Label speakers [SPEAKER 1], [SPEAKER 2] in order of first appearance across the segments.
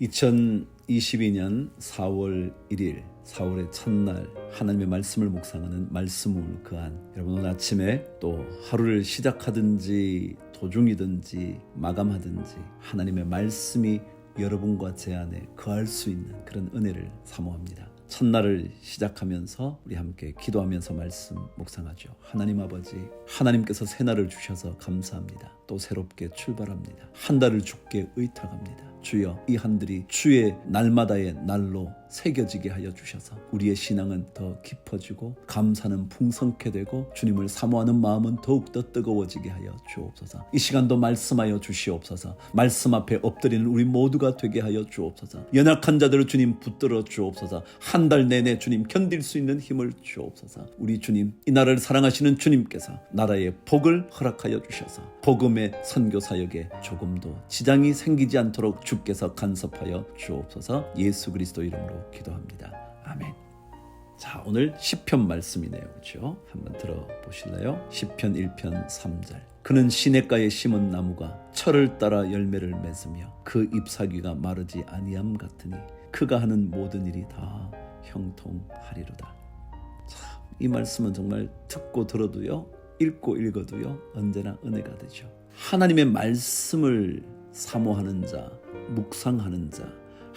[SPEAKER 1] (2022년 4월 1일) 4월의 첫날 하나님의 말씀을 묵상하는 말씀을 그한 여러분 오늘 아침에 또 하루를 시작하든지 도중이든지 마감하든지 하나님의 말씀이 여러분과 제 안에 거할 수 있는 그런 은혜를 사모합니다. 첫날을 시작하면서 우리 함께 기도하면서 말씀 묵상하죠. 하나님 아버지, 하나님께서 새 날을 주셔서 감사합니다. 또 새롭게 출발합니다. 한 달을 주께 의탁합니다. 주여 이 한들이 주의 날마다의 날로 새겨지게 하여 주셔서 우리의 신앙은 더 깊어지고 감사는 풍성케 되고 주님을 사모하는 마음은 더욱더 뜨거워지게 하여 주옵소서. 이 시간도 말씀하여 주시옵소서. 말씀 앞에 엎드리는 우리 모두가 되게 하여 주옵소서. 연약한 자들을 주님 붙들어 주옵소서. 한 달 내내 주님 견딜 수 있는 힘을 주옵소서. 우리 주님 이 나라를 사랑하시는 주님께서 나라의 복을 허락하여 주셔서 복음의 선교 사역에 조금도 지장이 생기지 않도록 주께서 간섭하여 주옵소서. 예수 그리스도 이름으로 기도합니다. 아멘. 자, 오늘 시편 말씀이네요. 그렇죠? 한번 들어 보실래요? 시편 1편 3절. 그는 시냇가에 심은 나무가 철을 따라 열매를 맺으며 그 잎사귀가 마르지 아니함 같으니 그가 하는 모든 일이 다 형통하리로다. 참, 이 말씀은 정말 듣고 들어도요, 읽고 읽어도요, 언제나 은혜가 되죠. 하나님의 말씀을 사모하는 자, 묵상하는 자,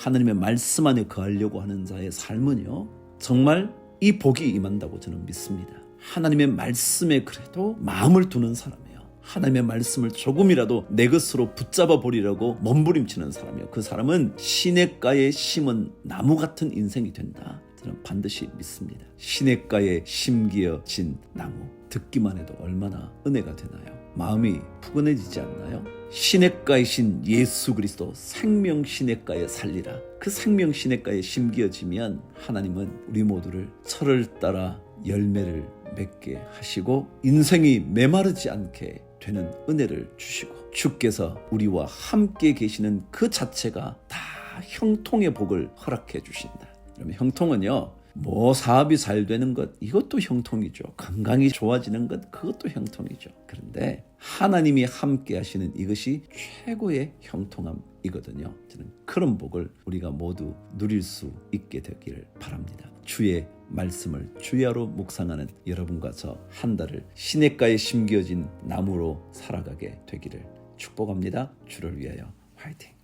[SPEAKER 1] 하나님의 말씀 안에 거하려고 하는 자의 삶은요, 정말 이 복이 임한다고 저는 믿습니다. 하나님의 말씀에 그래도 마음을 두는 사람이에요. 하나님의 말씀을 조금이라도 내 것으로 붙잡아 보리라고 몸부림치는 사람이에요. 그 사람은 시냇가에 심은 나무 같은 인생이 된다. 저는 반드시 믿습니다. 시냇가에 심기어진 나무 듣기만 해도 얼마나 은혜가 되나요? 마음이 푸근해지지 않나요? 시냇가의 신 예수 그리스도 생명 시냇가에 살리라. 그 생명 시냇가에 심기어지면 하나님은 우리 모두를 철을 따라 열매를 맺게 하시고 인생이 메마르지 않게 되는 은혜를 주시고 주께서 우리와 함께 계시는 그 자체가 다 형통의 복을 허락해 주신다. 그러면 형통은요. 뭐 사업이 잘 되는 것 이것도 형통이죠. 건강이 좋아지는 것 그것도 형통이죠. 그런데 하나님이 함께 하시는 이것이 최고의 형통함이거든요. 저는 그런 복을 우리가 모두 누릴 수 있게 되기를 바랍니다. 주의 말씀을 주야로 묵상하는 여러분과 저한 달을 시냇가에 심겨진 나무로 살아가게 되기를 축복합니다. 주를 위하여 화이팅!